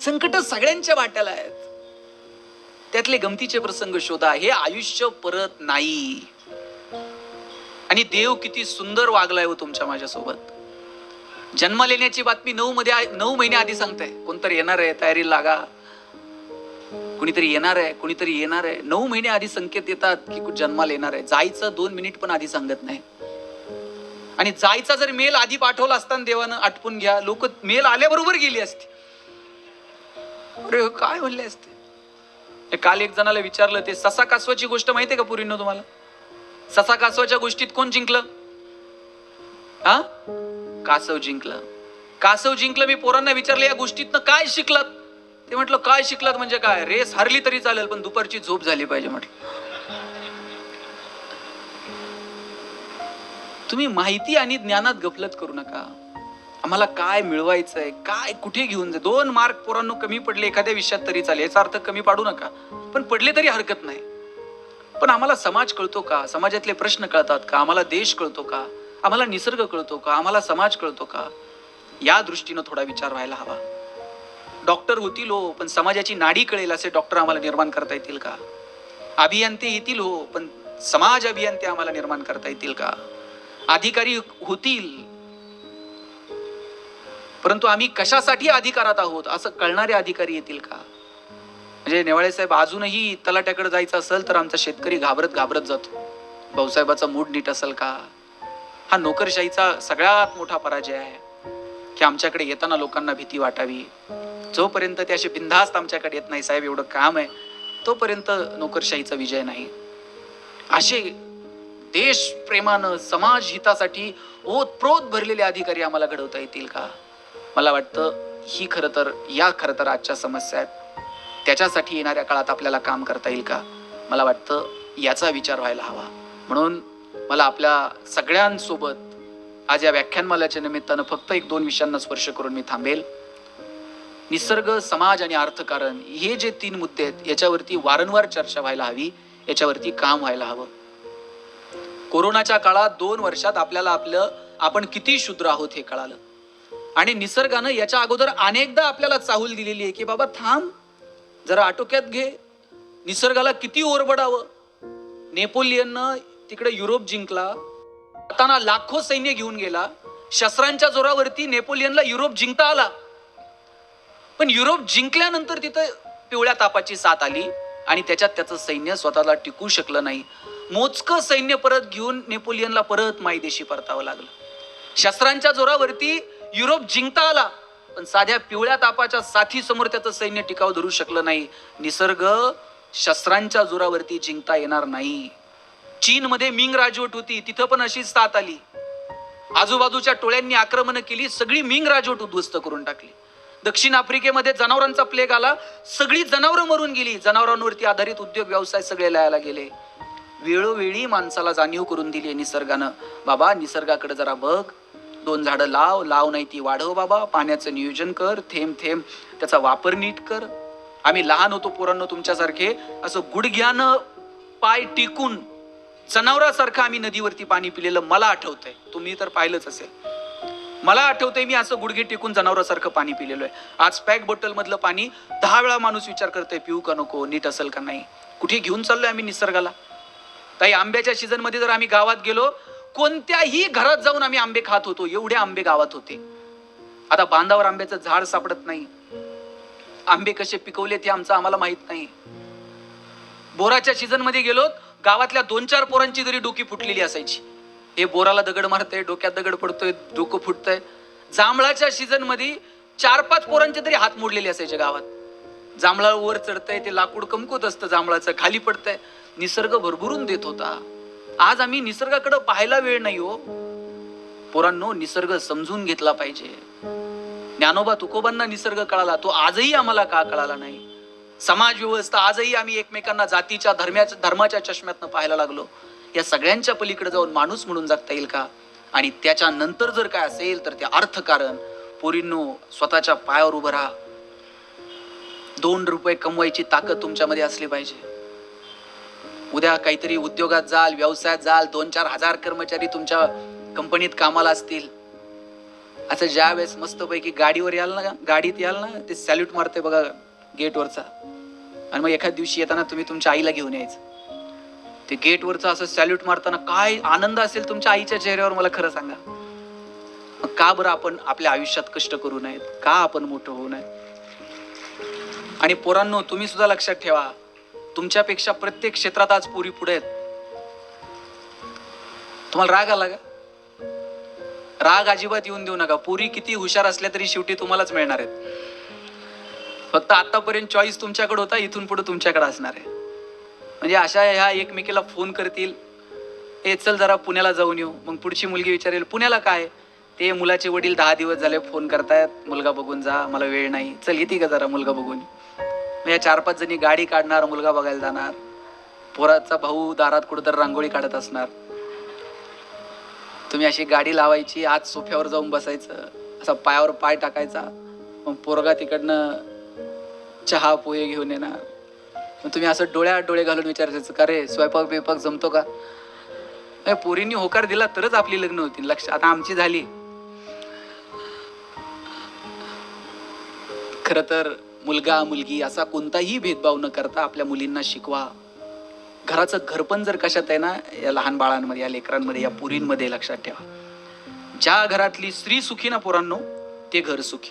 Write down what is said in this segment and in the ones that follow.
संकट सगळ्यांच्या वाट्याला आहेत. त्यातले गमतीचे प्रसंग शोधा. हे आयुष्य परत नाही. आणि देव किती सुंदर वागलाय हो तुमच्या माझ्यासोबत. जन्म लेण्याची बातमी नऊ मध्ये नऊ महिने आधी सांगताय. कोणतरी येणार आहे तयारी लागा. कुणीतरी येणार आहे कुणीतरी येणार आहे. नऊ महिने आधी संकेत येतात की जन्माला येणार आहे. जायचं दोन मिनिट पण आधी सांगत नाही. आणि जायचा जर मेल आधी पाठवला असताना देवानं आटपून घ्या. लोक मेल आल्याबरोबर गेली असती. अरे हो, काय म्हणले असते? काल एक जणाला विचारलं ते ससा कासवाची गोष्ट माहितीये का पुरीनं तुम्हाला? ससा कासवाच्या गोष्टीत कोण जिंकलं? हा? कासव जिंकलं. कासव जिंकलं मी पोरांना विचारलं या गोष्टीतनं काय शिकलात? ते म्हटलं काय शिकलात म्हणजे काय? रेस हरली तरी चालेल पण दुपारची झोप झाली पाहिजे म्हटलं. तुम्ही माहिती आणि ज्ञानात गफलत करू नका. आम्हाला काय मिळवायचंय? काय कुठे घेऊन जाय? दोन मार्क पोरांनो कमी पडले एखाद्या विषयात तरी चालेल. याचा अर्थ कमी पाडू नका. पण पडले तरी हरकत नाही. पण आम्हाला समाज कळतो का? समाजातले प्रश्न कळतात का? आम्हाला देश कळतो का? आम्हाला निसर्ग कळतो का? आम्हाला समाज कळतो का? या दृष्टीनं थोडा विचार व्हायला हवा. डॉक्टर होतील हो पण समाजाची नाडी कळेल असे डॉक्टर आम्हाला निर्माण करता येतील का? अभियंते येतील हो पण समाज अभियंते आम्हाला निर्माण करता येतील का? अधिकारी होतील परंतु आम्ही कशासाठी अधिकारात आहोत? असं कळणारे अधिकारी येतील का? म्हणजे नेवाळे साहेब अजूनही तलाट्याकडे जायचं असेल तर आमचा शेतकरी घाबरत घाबरत जातो. भाऊसाहेबाचा मूड नीट असेल का? हा नोकरशाहीचा सगळ्यात मोठा पराजय आहे. की आमच्याकडे येताना लोकांना भीती वाटावी. जोपर्यंत ते असे बिनधास्त आमच्याकडे येत नाही साहेब एवढं काम आहे तोपर्यंत नोकरशाहीचा विजय नाही. असे देश प्रेमानं समाज हितासाठी ओतप्रोत भरलेले अधिकारी आम्हाला घडवता येतील का? मला वाटतं ही खरं तर या खरं तर आजच्या समस्या आहेत. त्याच्यासाठी येणाऱ्या काळात आपल्याला काम करता येईल का? मला वाटतं याचा विचार व्हायला हवा. म्हणून मला आपल्या सगळ्यांसोबत आज या व्याख्यानमालाच्या निमित्तानं फक्त एक दोन विषयांना स्पर्श करून मी थांबेल. निसर्ग समाज आणि अर्थकारण हे जे तीन मुद्दे आहेत याच्यावरती वारंवार चर्चा व्हायला हवी याच्यावरती काम व्हायला हवं. कोरोनाच्या काळात दोन वर्षात आपल्याला आपलं आपण किती शूद्र आहोत हे कळालं. आणि निसर्गानं याच्या अगोदर अनेकदा आपल्याला चाहूल दिलेली आहे की बाबा थांब जरा आटोक्यात घे. निसर्गाला किती ओरबडावं. नेपोलियननं तिकडे युरोप जिंकला. जाताना लाखो सैन्य घेऊन गेला. शस्त्रांच्या जोरावरती नेपोलियनला युरोप जिंकता आला. पण युरोप जिंकल्यानंतर तिथं पिवळ्या तापाची साथ आली आणि त्याच्यात त्याचं सैन्य स्वतःला टिकू शकलं नाही. मोजकं सैन्य परत घेऊन नेपोलियनला परत मायदेशी परतावं लागलं. शस्त्रांच्या जोरावरती युरोप जिंकता आला पण साध्या पिवळ्या तापाच्या साथी समोर त्याचं सैन्य टिकाव धरू शकलं नाही. निसर्ग शस्त्रांच्या जोरावरती जिंकता येणार नाही. चीनमध्ये मिंग राजवट होती तिथं पण अशीच साथ आली. आजूबाजूच्या टोळ्यांनी आक्रमण केली सगळी मिंग राजवट उद्ध्वस्त करून टाकली. दक्षिण आफ्रिकेमध्ये जनावरांचा प्लेग आला सगळी जनावरं मरून गेली. जनावरांवरती आधारित उद्योग व्यवसाय सगळे लयाला गेले. वेळोवेळी माणसाला जाणीव करून दिली आहे निसर्गानं. बाबा निसर्गाकडे जरा बघ. दोन झाडं लाव लाव नाही ती वाढव बाबा पाण्याचं नियोजन कर थेंब थेंब त्याचा वापर नीट कर. आम्ही लहान होतो पोरांनो तुमच्यासारखे असं गुडघ्यानं पाय टिकून जनावरासारखं आम्ही नदीवरती पाणी पिलेलं मला आठवतंय. तुम्ही तर पाहिलंच असेल. मला आठवतंय मी असं गुडघे टेकून जनावरासारखं पाणी पिलेलो आहे. आज पॅक बॉटल मधलं पाणी दहा वेळा माणूस विचार करतोय पिऊ का नको नीट असेल का नाही? कुठे घेऊन चाललोय आम्ही निसर्गाला? ताई आंब्याच्या सीझनमध्ये जर आम्ही गावात गेलो कोणत्याही घरात जाऊन आम्ही आंबे खात होतो एवढे आंबे गावात होते. आता बांधावर आंब्याचं झाड सापडत नाही. आंबे कसे पिकवले ते आमचं आम्हाला माहीत नाही. बोराच्या सीझनमध्ये गेलो गावातल्या दोन चार पोरांची जरी डोकी फुटलेली असायची. हे बोराला दगड मारतय डोक्यात दगड पडतोय डोकं फुटतंय. जांभळाच्या सीझनमध्ये चार पाच पोरांचे तरी हात मोडलेले असायचे गावात. जांभळा वर चढतंय ते लाकूड कमकुत असतं जांभळाचं खाली पडतंय. निसर्ग भरभरून देत होता. आज आम्ही निसर्गाकडे पाहायला वेळ नाही हो. पोरांनो निसर्ग समजून घेतला पाहिजे. ज्ञानोबा तुकोबांना निसर्ग कळाला तो आजही आम्हाला का कळाला नाही? समाज व्यवस्था आजही आम्ही एकमेकांना जातीच्या धर्माच्या धर्माच्या चष्म्यातनं पाहायला लागलो. या सगळ्यांच्या पलीकडे जाऊन माणूस म्हणून जगता येईल का? आणि त्याच्या नंतर जर काय असेल तर ते अर्थकारण. पोरींनो स्वतःच्या पायावर उभं राहा. दोन रुपये कमवायची ताकद तुमच्यामध्ये असली पाहिजे. उद्या काहीतरी उद्योगात जाल व्यवसायात जाल दोन चार हजार कर्मचारी तुमच्या कंपनीत कामाला असतील. असं ज्या वेळेस मस्तपैकी गाडीवर याल ना गाडीत याल ना ते सॅल्यूट मारते बघा गेटवरचा. आणि मग एखाद दिवशी येताना तुम्ही तुमच्या आईला घेऊन यायचं. ते गेटवरचं असं सॅल्यूट मारताना काय आनंद असेल तुमच्या आईच्या चेहऱ्यावर मला खरं सांगा. मग का बरं आपण आपल्या आयुष्यात कष्ट करू नयेत? का आपण मोठं होऊ नये आणि पोरांनो तुम्ही सुद्धा लक्षात ठेवा. तुमच्यापेक्षा प्रत्येक क्षेत्रात आज पुरी पुढे आहेत. तुम्हाला राग आला का? राग अजिबात येऊन देऊ नका. पुरी किती हुशार असल्या तरी शेवटी तुम्हालाच मिळणार आहेत. फक्त आतापर्यंत चॉईस तुमच्याकडे होता इथून पुढे तुमच्याकडे असणार आहे. म्हणजे अशा ह्या एकमेकीला फोन करतील. ए चल जरा पुण्याला जाऊन येऊ. मग पुढची मुलगी विचारेल पुण्याला काय? ते मुलाचे वडील दहा दिवस झाले फोन करतायत. मुलगा बघून जा मला वेळ नाही. चल येते का जरा मुलगा बघून? म्हणजे मग या चार पाच जणी गाडी काढणार मुलगा बघायला जाणार. पोराचा भाऊ दारात कुठंतरी रांगोळी काढत असणार. तुम्ही अशी गाडी लावायची आज सोफ्यावर जाऊन बसायचं असा पायावर पाय टाकायचा मग पोरगा तिकडनं चहा पोहे घेऊन येणार. मग तुम्ही असं डोळ्यात डोळे घालून विचारायचं का रे स्वयंपाक बिपाक जमतो का? अरे पोरींनी होकार दिला तरच आपली लग्न होती लक्ष आता आमची झाली. खर तर मुलगा मुलगी असा कोणताही भेदभाव न करता आपल्या मुलींना शिकवा. घराचं घरपण जर कशात आहे ना या लहान बाळांमध्ये या लेकरांमध्ये या पुरींमध्ये लक्षात ठेवा. ज्या घरातली स्त्री सुखी ना पोरांनो ते घर सुखी.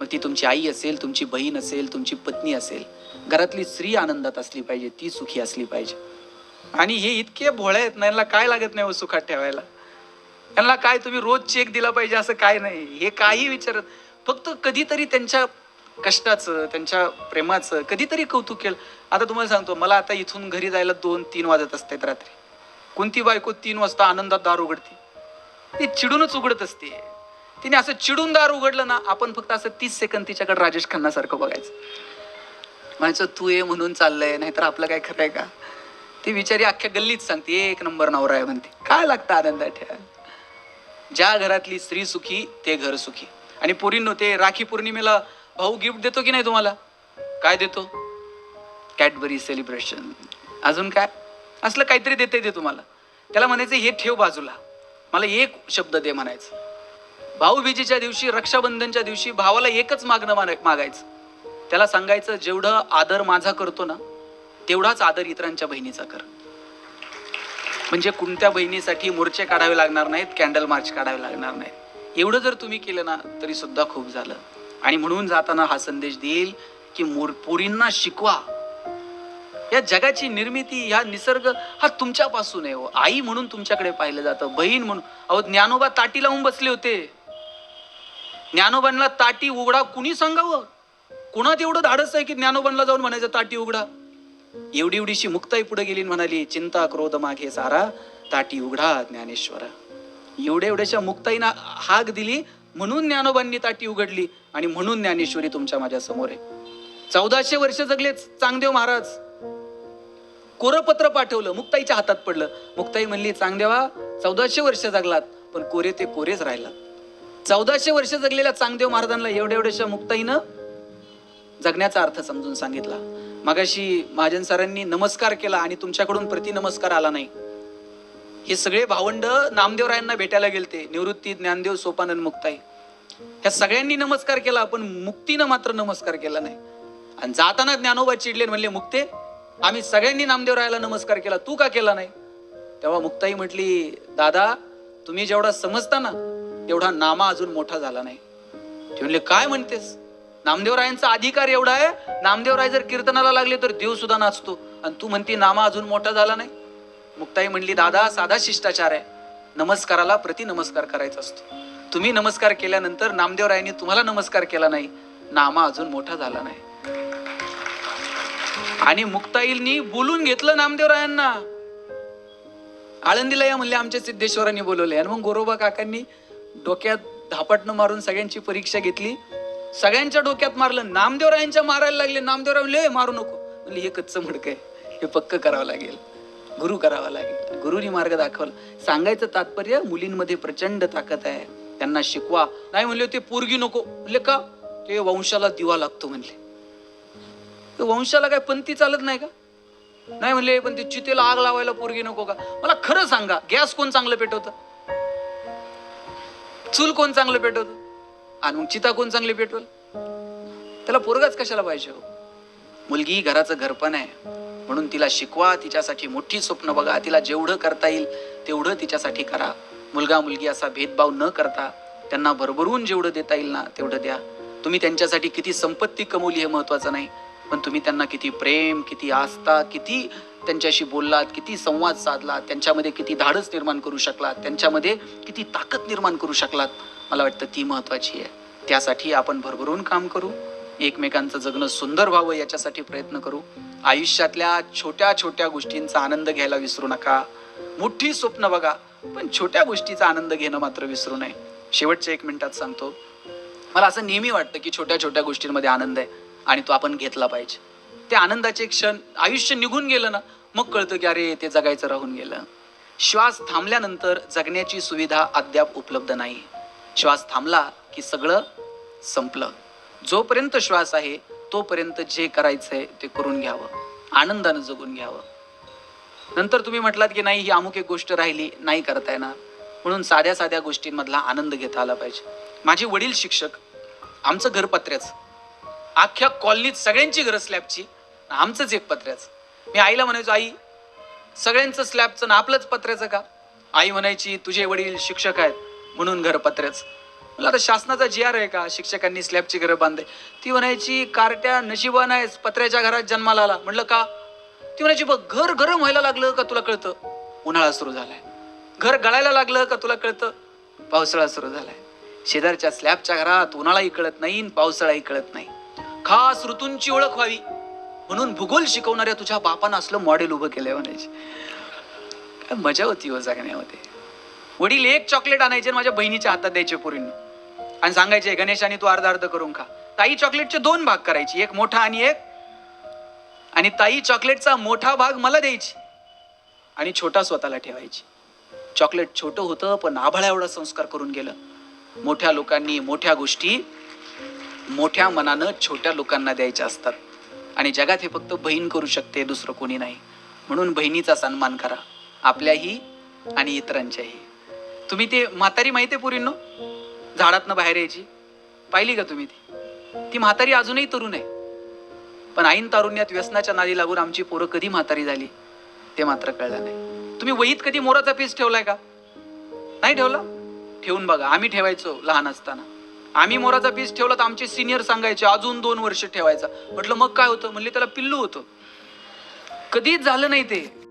मग ती तुमची आई असेल तुमची बहीण असेल तुमची पत्नी असेल घरातली स्त्री आनंदात असली पाहिजे ती सुखी असली पाहिजे. आणि हे इतके भोळे आहेत ना यांना काय लागत नाही हो सुखात ठेवायला? यांना काय तुम्ही रोज चेक दिला पाहिजे असं काय नाही? हे काही विचारत फक्त कधीतरी त्यांच्या कष्टाचं त्यांच्या प्रेमाचं कधीतरी कौतुक केलं. आता तुम्हाला सांगतो मला आता इथून घरी जायला दोन तीन वाजत असतात रात्री. कोणती बायको तीन वाजता आनंदात दार उघडते? ती चिडूनच उघडत असते. तिने असं चिडून दार उघडलं ना आपण फक्त असं तीस सेकंद तिच्याकडे राजेश खन्नासारखं बघायचं. म्हणायचं तू ये म्हणून चाललंय नाहीतर आपलं काय खरंय का? ती विचारी अख्ख्या गल्लीत सांगते एक नंबर नवरा आहे म्हणते. काय लागतं आनंदात ठेवा ज्या घरातली स्त्री सुखी ते घर सुखी. आणि पोरींनो ते राखी पौर्णिमेला भाऊ गिफ्ट देतो की नाही तुम्हाला? काय देतो? कॅडबरी सेलिब्रेशन अजून काय? असलं काहीतरी देते ते तुम्हाला. त्याला म्हणायचं हे ठेव बाजूला. मला एक शब्द दे म्हणायचं. भाऊबीजेच्या दिवशी रक्षाबंधनच्या दिवशी भावाला एकच मागणं मागायचं. त्याला सांगायचं जेवढं आदर माझा करतो ना तेवढाच आदर इतरांच्या बहिणीचा कर. म्हणजे कोणत्या बहिणीसाठी मोर्चे काढावे लागणार नाहीत कॅन्डल मार्च काढावे लागणार नाहीत. एवढं जर तुम्ही केलं ना तरी सुद्धा खूप झालं. आणि म्हणून जाताना हा संदेश देईल की मोरपोरींना शिकवा. या जगाची निर्मिती या निसर्ग हा तुमच्यापासून आहे हो. आई म्हणून तुमच्याकडे पाहिलं जातं बहीण म्हणून. अहो ज्ञानोबा ताटी लावून बसले होते. ज्ञानोबांना ताटी उघडा कुणी सांगावं? कुणात एवढं धाडस आहे की ज्ञानोबांना जाऊन म्हणायचं ताटी उघडा. एवढी एवढीशी मुक्ताई पुढे गेली म्हणाली चिंता क्रोध मागे सारा ताटी उघडा ज्ञानेश्वरा. एवढ्या एवढ्याशा मुक्ताईना हाक दिली म्हणून ज्ञानोबांनी ताटी उघडली आणि म्हणून ज्ञानेश्वरी तुमच्या माझ्यासमोर आहे. चौदाशे वर्ष जगले चांगदेव महाराज. कोरं पत्र पाठवलं मुक्ताईच्या हातात पडलं. मुक्ताई म्हणली चांगदेवा चौदाशे वर्ष जगलात पण कोरे ते कोरेच राहिलात. चौदाशे वर्ष जगलेल्या चांगदेव महाराजांना एवढ्या एवढ्याशा मुक्ताईनं जगण्याचा अर्थ समजून सांगितला. मागाशी महाजन सरांनी नमस्कार केला आणि तुमच्याकडून प्रति नमस्कार आला नाही. हे सगळे भावंड नामदेवरायांना भेटायला गेलते. निवृत्ती ज्ञानदेव सोपानंद मुक्ताई. ह्या सगळ्यांनी नमस्कार केला पण मुक्तीनं मात्र नमस्कार केला नाही. आणि जाताना ज्ञानोबा चिडले म्हणले मुक्ते आम्ही सगळ्यांनी नामदेवरायाला नमस्कार केला. तू का केला नाही? तेव्हा मुक्ताई म्हटली दादा तुम्ही जेवढा समजता ना तेवढा नामा अजून मोठा झाला नाही. ते म्हणले काय म्हणतेस? नामदेवरायांचा अधिकार एवढा आहे. नामदेवराय जर कीर्तनाला लागले तर देव सुद्धा नाचतो. आणि तू म्हणती नामा अजून मोठा झाला नाही. मुक्ताई म्हणली दादा साधा शिष्टाचार आहे. नमस्काराला प्रति नमस्कार करायचा असतो. तुम्ही नमस्कार केल्यानंतर नामदेवरायांनी तुम्हाला नमस्कार केला नाही. नामा अजून मोठा झाला नाही. आणि मुक्ताईलनी बोलून घेतलं नामदेवरायांना. आळंदीला या म्हणले आमच्या सिद्धेश्वरांनी बोलवले. आणि मग गोरोबा काकांनी डोक्यात धापटनं मारून सगळ्यांची परीक्षा घेतली. सगळ्यांच्या डोक्यात मारलं. नामदेवरायांच्या मारायला लागले. नामदेवराय म्हणले मारू नको. म्हणले हे कच्चं मडक आहे. हे पक्क करावं लागेल. गुरु करावा लागेल. गुरुनी मार्ग दाखवला. सांगायचं तात्पर्य मुलींमध्ये प्रचंड ताकद आहे. त्यांना शिकवा. नाही म्हणले ते पोरगी नको. म्हणले का? ते वंशाला दिवा लागतो म्हणले. वंशाला काय पंथी चालत नाही का? नाही म्हणले पण ते चितेला आग लावायला पोरगी नको का? मला खरं सांगा गॅस कोण चांगलं पेटवतं? चूल कोण चांगलं पेटवतं? आणि मग चिता कोण चांगली पेटवल? त्याला पोरगाच कशाला पाहिजे हो? मुलगी घराचं घरपण आहे. म्हणून तिला शिकवा तिच्यासाठी मोठी स्वप्न बघा तिला जेवढं करता येईल तेवढं तिच्यासाठी करा. मुलगा मुलगी असा भेदभाव न करता त्यांना भरभरून जेवढं देता येईल ना तेवढं द्या. तुम्ही त्यांच्यासाठी किती संपत्ती कमवली हे महत्वाचं नाही पण तुम्ही त्यांना किती प्रेम किती आस्था किती त्यांच्याशी बोललात किती संवाद साधलात त्यांच्यामध्ये किती धाडस निर्माण करू शकलात त्यांच्यामध्ये किती ताकद निर्माण करू शकलात मला वाटतं ती महत्वाची आहे. त्यासाठी आपण भरभरून काम करू एकमेकांचं जगणं सुंदर व्हावं याच्यासाठी प्रयत्न करू. आयुष्यातल्या छोट्या छोट्या गोष्टींचा आनंद घ्यायला विसरू नका. मोठी स्वप्न बघा पण छोट्या गोष्टीचा आनंद घेणं मात्र विसरू नये. शेवटच्या एक मिनिटात सांगतो. मला असं नेहमी वाटतं की छोट्या छोट्या गोष्टींमध्ये आनंद आहे आणि तो आपण घेतला पाहिजे. ते आनंदाचे क्षण आयुष्य निघून गेलं ना मग कळतं की अरे ते जगायचं राहून गेलं. श्वास थांबल्यानंतर जगण्याची सुविधा अद्याप उपलब्ध नाही. श्वास थांबला की सगळं संपलं. जोपर्यंत श्वास आहे तोपर्यंत जे करायचं आहे ते करून घ्यावं. आनंदानं जगून घ्यावं. नंतर तुम्ही म्हटलात की नाही ही अमुक एक गोष्ट राहिली नाही करता येणार. म्हणून साध्या साध्या गोष्टींमधला आनंद घेता आला पाहिजे. माझे वडील शिक्षक आमचं घर पत्र्याचं. अख्ख्या कॉलनीत सगळ्यांची घरं स्लॅबची आमचंच एक पत्र्याचं. मी आईला म्हणायचो आई सगळ्यांचं स्लॅबचं ना आपलंच पत्र्याचं का? आई म्हणायची तुझे वडील शिक्षक आहेत म्हणून घर पत्र्याचं. मला आता शासनाचा जी आर आहे का? शिक्षकांनी स्लॅबची घरं बांधे ती म्हणायची कारट्या नशिबान आहेस पत्र्याच्या घरात जन्माला आला म्हटलं का? ती म्हणायची बघ घर गरम व्हायला लागलं का तुला कळतं? उन्हाळा सुरू झालाय. घर गळायला लागलं का तुला कळतं? पावसाळा सुरू झालाय. शेजारच्या स्लॅबच्या घरात उन्हाळाही कळत नाही पावसाळाही कळत नाही. खास ऋतूंची ओळख व्हावी. म्हणून भूगोल शिकवणाऱ्या तुझ्या बापानं असलं मॉडेल उभं केलंय म्हणायचे. काय मजा होती हो जगण्यामध्ये. वडील एक चॉकलेट आणायचे आणि माझ्या बहिणीच्या हातात द्यायचे पोरींना. आणि सांगायचे गणेशाने तू अर्धा अर्ध करून खा. ताई चॉकलेटचे दोन भाग करायची एक मोठा आणि एक आणि ताई चॉकलेटचा मोठा भाग मला द्यायची आणि छोटा स्वतःला ठेवायची. चॉकलेट छोटं होतं पण आभाळा एवढा संस्कार करून गेलं. मोठ्या लोकांनी मोठ्या गोष्टी मोठ्या मनानं छोट्या लोकांना द्यायच्या असतात. आणि जगात हे फक्त बहीण करू शकते दुसरं कोणी नाही. म्हणून बहिणीचा सन्मान करा. आपल्याही आणि इतरांच्याही. तुम्ही ते म्हातारी माहिती आहे पुरींनो? झाडातनं बाहेर यायची. पाहिली का तुम्ही ती? ती म्हातारी अजूनही तरुण आहे. पण ऐन तारुण्यात व्यसनाच्या नादी लागून आमची पोरं कधी म्हातारी झाली ते मात्र कळलं नाही. तुम्ही वहीत कधी मोराचा पीस ठेवलाय का? नाही ठेवला? ठेवून बघा आम्ही ठेवायचो लहान असताना. आम्ही मोराचा पीस ठेवला तर आमचे सिनियर सांगायचे अजून दोन वर्ष ठेवायचा. म्हटलं मग काय होतं? म्हणले त्याला पिल्लू होतं. कधीच झालं नाही ते.